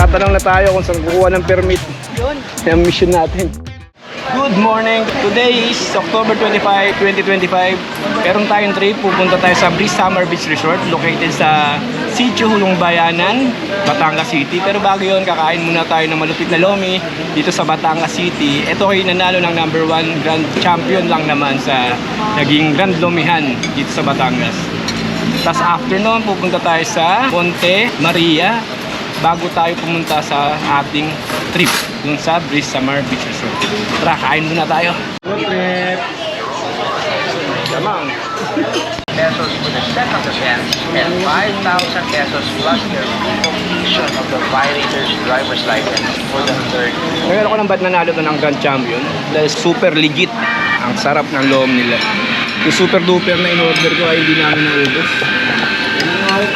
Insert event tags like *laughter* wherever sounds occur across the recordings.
Magtatanong na tayo kung saan kukuha ng permit. Yun. Yung mission natin. Good morning! Today is October 25, 2025. Meron tayong trip. Pupunta tayo sa Breeze Summer Beach Resort located sa Sitio Hulong Bayanan, Batangas City. Pero bago yun, kakain muna tayo ng malupit na lomi dito sa Batangas City. Ito ay nanalo ng number one grand champion lang naman sa naging grand lomihan dito sa Batangas. Tapos after nun, pupunta tayo sa Monte Maria bago tayo pumunta sa ating trip dun sa Breeze Summer Beach Resort. Tara, kain muna tayo. Good trip! Damang! *laughs* pesos for the second offense and 5,000 pesos plus the completion of the violator's driver's license for the third. Ngayon ako lang ba't nanalo to ng Grand Champion? Dahil super legit. Ang sarap ng loob nila. Yung super duper na in-order ko ay hindi namin naubos.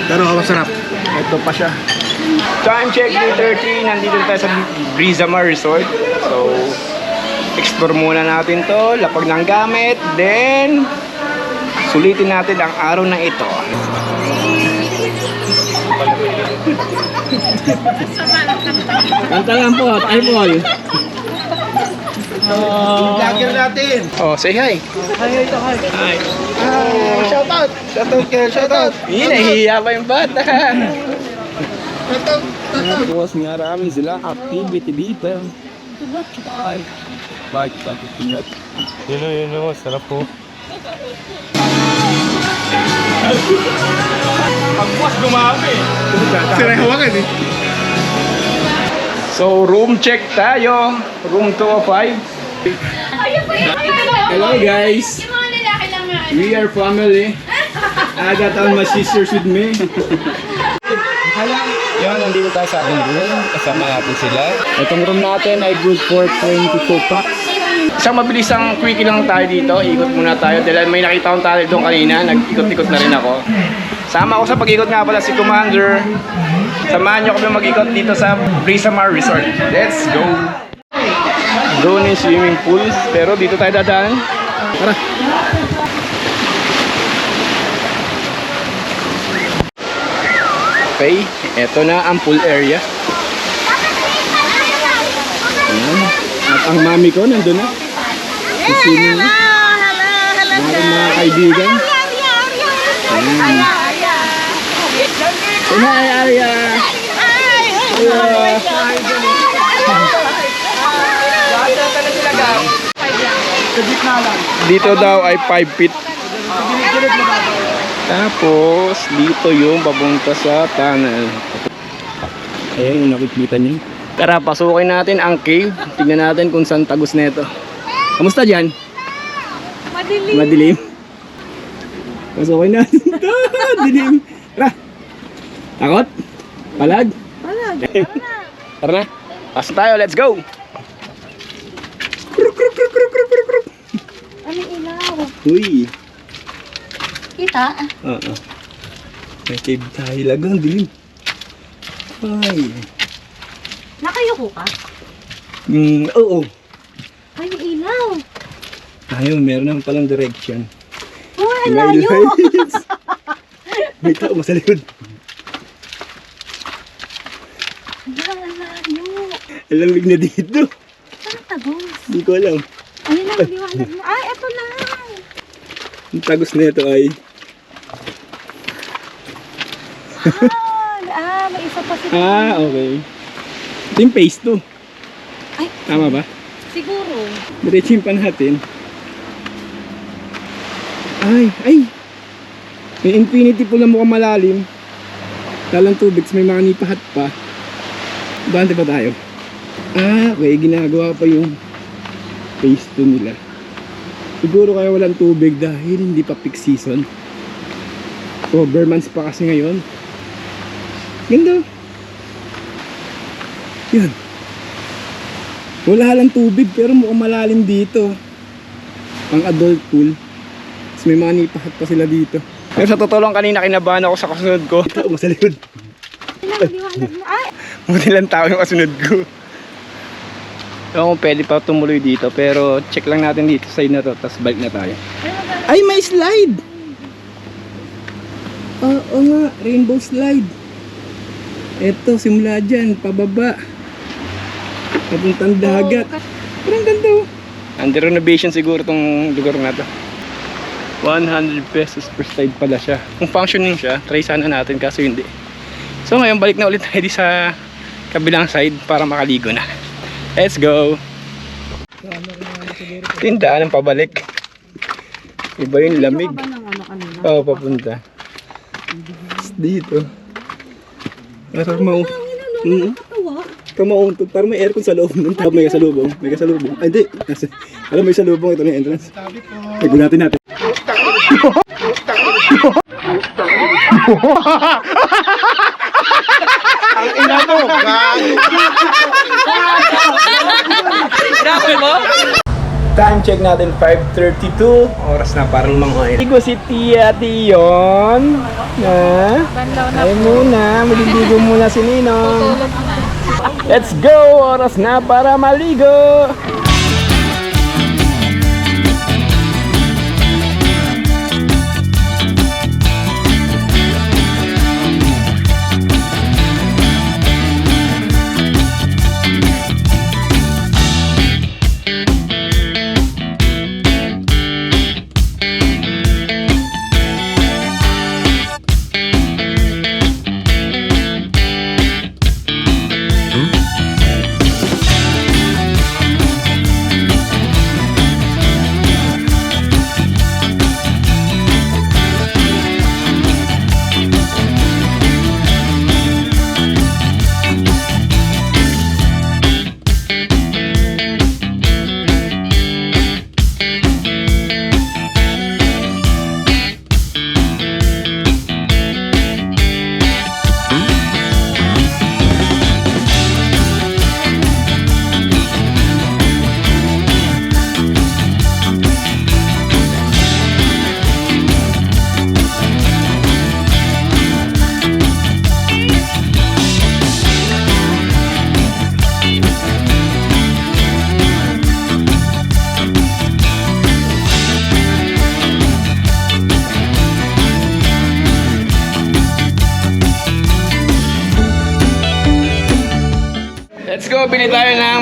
Pero masarap. Ito pa siya. Time check, day 30. Nandito tayo sa Brizamar Resort. So, explore muna natin to. Lapag ng gamit. Then, sulitin natin ang araw na ito. Kanta lang po, tayo po. Lagyan natin! Oh, say hi. Hi. Oh, shout out! Shout out shout out! Hindi, nahihiya pa yung bata. Tapos nga rami sila activity dito. Bakit bakit pinat? Yun o, yun o, sarap po. Pagpuas gumami. Sinahawakan eh. So, room check tayo. Room 205. Hello guys. Ano. We are family. Got all my sisters with me. Yan, nandito tayo sa ating room. Kasama natin sila. Itong room natin ay good for 24 packs. Isang mabilisang quickie lang tayo dito. Ikot muna tayo. Dahil may nakita akong tunnel doon kanina. Nag-ikot-ikot na rin ako. Sama ako sa pag-ikot nga pala si Commander. Samahan niyo kami mag-ikot dito sa Brisamar Resort. Let's go! Doon yung swimming pool. Pero dito tayo dadaan. Tara! Okay, eto na ang pool area. Ayan. At ang mami ko nandun na. Hello, hello, hello, hello, mga kaibigan. Ayan. Say hi, Arya. Hello. Dito daw ay 5 feet. Tapos, dito yung papunta sa tunnel. Ayan yung nakikita niyo. Tara, pasukin natin ang cave. Tingnan natin kung saan tagos nito. Kamusta dyan? Madilim. Madilim. Pasukin natin to. *laughs* Dilim. Tara. Takot? Palag? Palag. Tara na. Pasok tayo, let's go! Kruk, kruk, kruk, kruk, kruk, kruk, kruk. Ano ilaw? Uy. Kita? Oo. May cave tayo lagang dilim. Ay. Nakayuko ka? Mm, oo. Ay, ilaw. Ayun, meron naman palang direction. Oh, ang layo. *laughs* May tao sa likod. Ang layo. Ang lamig na dito. Saan tagos? Hindi ko alam. Ayun ang liwanag mo. Ay, na. Ang tagos na ito ay Ah, ah, may isa pa sila. Ah, okay. Ito yung phase 2. Ay. Tama ba? Siguro. Diretso yung natin. Ay, ay. May infinity pool na mukhang malalim. Lalang tubig, may mga nipahat pa. Bante ba tayo? Ah, okay. Ginagawa pa yung phase 2 nila. Siguro kaya walang tubig dahil hindi pa peak season. Cover months pa kasi ngayon. Ganda. Yan. Wala lang tubig pero mukhang malalim dito. Ang adult pool. Tapos may mga nipahat pa sila dito. Pero sa totoo lang kanina kinabahan ako sa kasunod ko. Tao mo *laughs* sa likod. Kailangan liwanag mo. Ay, Buti lang tao yung kasunod ko. Ewan kung pwede pa tumuloy dito pero check lang natin dito sa side na to tapos balik na tayo. Ay may slide! Oo nga, rainbow slide. Eto, simula dyan, pababa. Papuntang dagat. Parang ganda oh. Under renovation siguro tong lugar na to. 100 pesos per slide pala siya. Kung functioning siya, try sana natin kaso hindi. So ngayon balik na ulit tayo sa kabilang side para makaligo na. Let's go! Tindaan ang pabalik. Iba yung lamig. ano? Oo, papunta. Dito. Parang mau... Mm. Katawa. Kamauntog. Parang may aircon sa loob. *laughs* Nung tab may kasalubong. May kasalubong. Ay, hindi. Alam may salubong. Ito na yung entrance. Nagulatin natin. Ang ina mo! Time check natin 5.32 Oras na parang mga Ligo si Tia Tion Na? Bandaw na. Ay muna Maliligo muna si Ninong. Let's go! Oras na para maligo!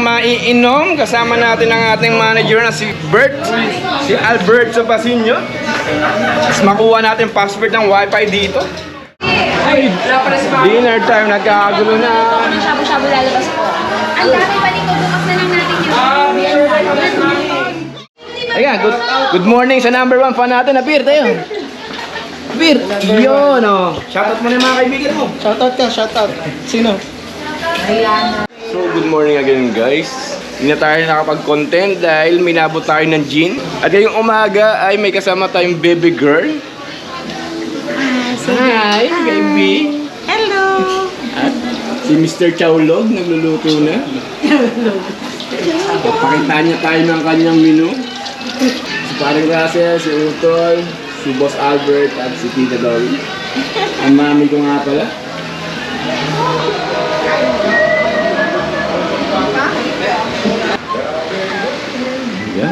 Maiinom. Kasama natin ang ating manager na si Bert. Si Albert Sapasinyo. Tapos makuha natin password ng wifi dito. Ay, dinner time, nagkakagulo na. Shabu-shabu lalabas po. Ang dami pa dito. Bukas na lang natin yung Ayan, good, good morning sa number one fan natin. Abir tayo. Abir, yun oh. Shoutout mo na yung mga kaibigan mo. Shoutout ka, shoutout. Sino? So, good morning again guys. Hindi na tayo nakapag-content dahil minabot tayo ng gin. At ngayong umaga ay may kasama tayong baby girl. Hi, baby. Hello! At si Mr. Chowlog nagluluto na. Papakita niya tayo ng kanyang menu. Si Parang Russell, si Utol, si Boss Albert, at si Tita Dolly. Ang mami ko nga pala.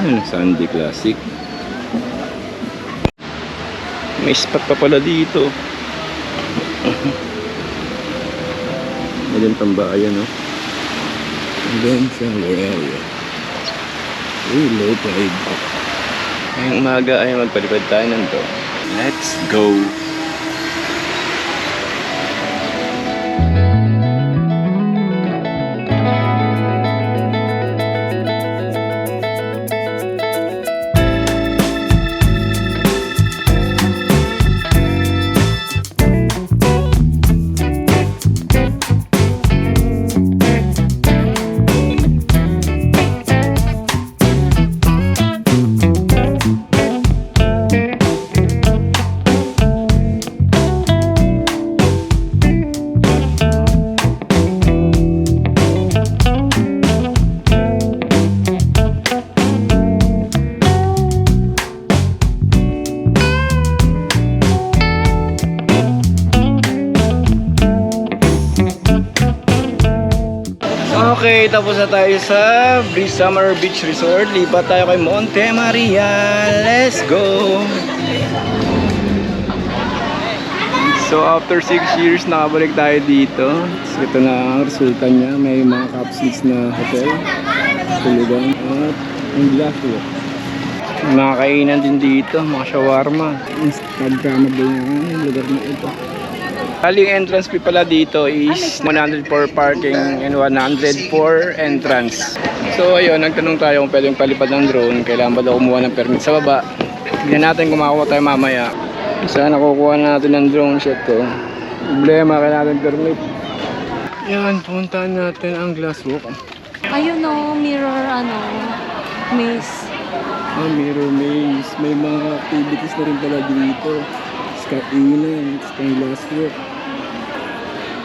Yan, Sunday Classic. May spot pa pala dito. *laughs* Magandang tambayan, no? Hanggang sa area. Uy, low tide. Ngayong umaga ay magpalipad tayo nito. Let's go! Okay, tapos na tayo sa Breeze Summer Beach Resort. Lipat tayo kay Monte Maria. Let's go! So after 6 years, nakabalik tayo dito. So, ito na ang resulta niya. May mga capsules na hotel. Tulugan. At ang glassware. May Mga kainan din dito, mga shawarma. Instagrammable na ang lugar na ito. Aling entrance fee pala dito is 100 for parking and 100 for entrance. So ayun, nagtanong tayo kung pwedeng palipad ng drone. Kailangan ba daw kumuha ng permit sa baba. Tignan natin kung makakuha tayo mamaya. Sana nakukuha natin ng drone shot ko. Problema, kailangan natin permit. Yan, puntahan natin ang glass walk. Ayun o, mirror ano, maze. Ah, mirror maze. May mga activities na rin pala dito. Skainan, sky glass walk.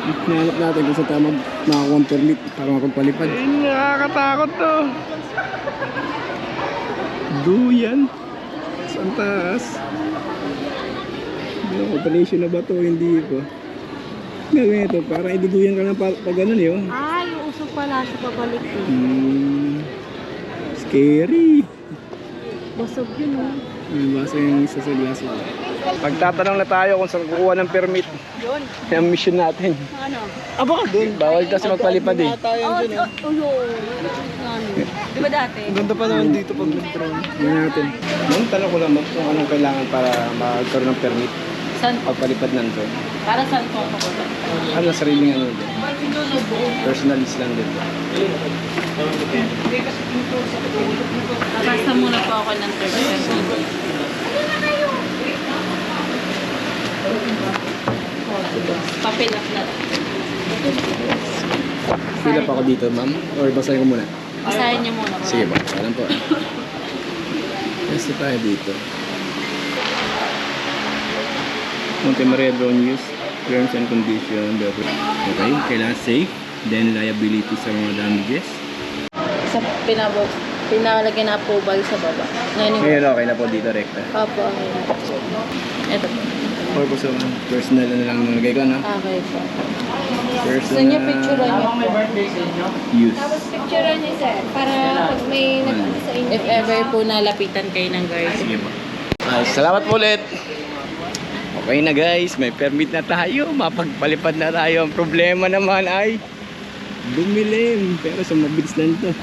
Nahanap natin kung saan tayo mag makakuha ng permit para makapagpalipad. Ay, nakakatakot to. Duyan. Saan taas? Ano, operation na ba to? Hindi ko. Gagawin ito, parang iduduyan ka na pa, pag ganun yun. Ay, usok pala sa pabalik ko. Hmm, scary. Busog yun o. May basa yung isa sa glass wall. Pagtatanong na tayo kung saan kukuha ng permit. Yun. Yung mission natin. Ano? Ah, baka doon. Bawal kasi magpalipad eh. Oh, oh, oh, yun. Ano? Di ba dati? Ganda pa naman dito pag nag-drone. Tingnan natin. Ma'am, tanong ko lang ma'am kung anong kailangan para magkaroon ng permit San? pagpalipad ng drone. Para saan po ako ko? Ano, sariling ano din. Personal use lang din. Basta muna po ako ng 30 Papilap na. Pila pa ako dito ma'am? Or basahin ko muna? Basahin niyo muna. Sige ba, alam po. Yes, tayo dito. Monte Maria drone use, terms and conditions. Okay, kailangan safe, then liability sa mga damages. Sa pinabok, pinalagyan na approval sa baba. Ngayon Ngayon okay na po dito, rekta. Papa. Ito. Purpose of personal ano lang nilagay ko, no? Okay po. Gusto Personal niya picturean niyo po. use. picturean niyo sir, para pag may nagpunta sa inyo. If ever po nalapitan kayo ng guard. Sige po. Ah, salamat po ulit. Okay na guys, may permit na tayo, mapagpalipad na tayo. Ang problema naman ay dumilim, pero sa mabilis lang to.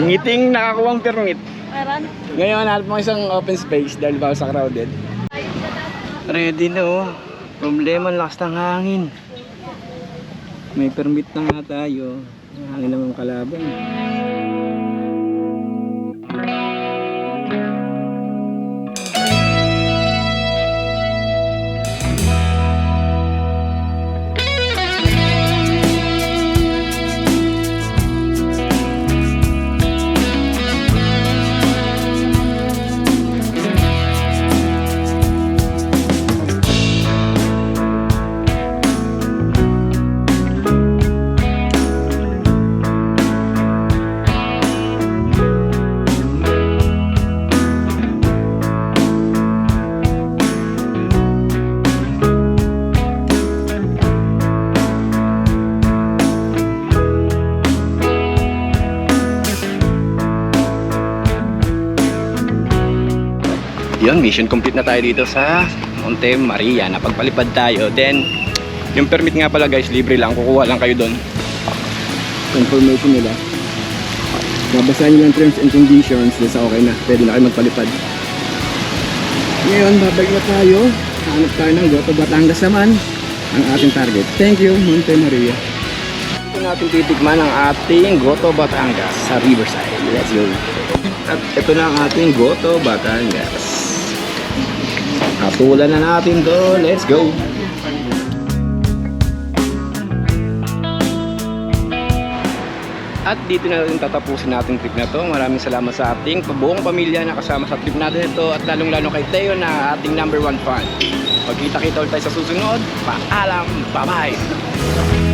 Ngiting nakakuha ang permit. Meron? Ngayon, hanap mo isang open space dahil baka sa crowded. Ready na oh. Problema, lakas ng hangin. May permit na nga tayo. Hangin naman kalaban. Mission complete na tayo dito sa Monte Maria. Napagpalipad tayo. Then, yung permit nga pala guys, libre lang. Kukuha lang kayo doon. Confirmation nila. Babasahin nyo lang terms and conditions. Nasa okay na. Pwede na kayo magpalipad. Ngayon, babalik na tayo. Hanap tayo ng Goto Batangas naman. Ang ating target. Thank you, Monte Maria. Ito natin titikman ang ating Goto Batangas sa Riverside. Let's go. At ito na ang ating Goto Batangas. Hatulan na natin to. Let's go. At dito na rin tatapusin natin trip na to. Maraming salamat sa ating buong pamilya na kasama sa trip natin ito at lalong lalo kay Teo na ating number one fan. Pagkita kita ulit tayo sa susunod. Paalam. Bye-bye.